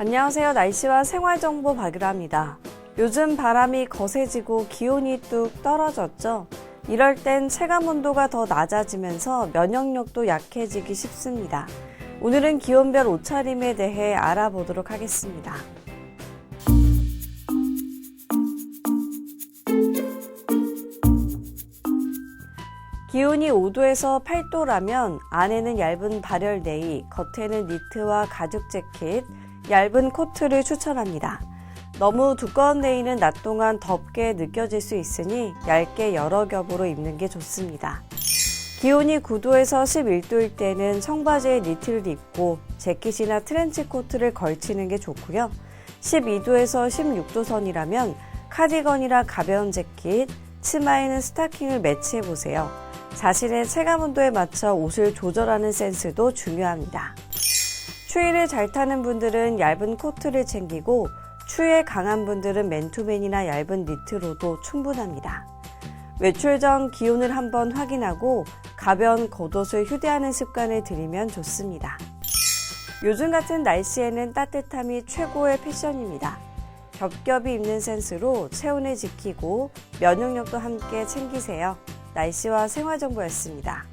안녕하세요. 날씨와 생활정보 박유라입니다. 요즘 바람이 거세지고 기온이 뚝 떨어졌죠? 이럴 땐 체감 온도가 더 낮아지면서 면역력도 약해지기 쉽습니다. 오늘은 기온별 옷차림에 대해 알아보도록 하겠습니다. 기온이 5도에서 8도라면 안에는 얇은 발열 네이, 겉에는 니트와 가죽 재킷, 얇은 코트를 추천합니다. 너무 두꺼운 네이는 낮 동안 덥게 느껴질 수 있으니 얇게 여러 겹으로 입는 게 좋습니다. 기온이 9도에서 11도일 때는 청바지에 니트를 입고 재킷이나 트렌치 코트를 걸치는 게 좋고요. 12도에서 16도 선이라면 카디건이나 가벼운 재킷, 치마에는 스타킹을 매치해 보세요. 자신의 체감 온도에 맞춰 옷을 조절하는 센스도 중요합니다. 추위를 잘 타는 분들은 얇은 코트를 챙기고 추위에 강한 분들은 맨투맨이나 얇은 니트로도 충분합니다. 외출 전 기온을 한번 확인하고 가벼운 겉옷을 휴대하는 습관을 들이면 좋습니다. 요즘 같은 날씨에는 따뜻함이 최고의 패션입니다. 겹겹이 입는 센스로 체온을 지키고 면역력도 함께 챙기세요. 날씨와 생활정보였습니다.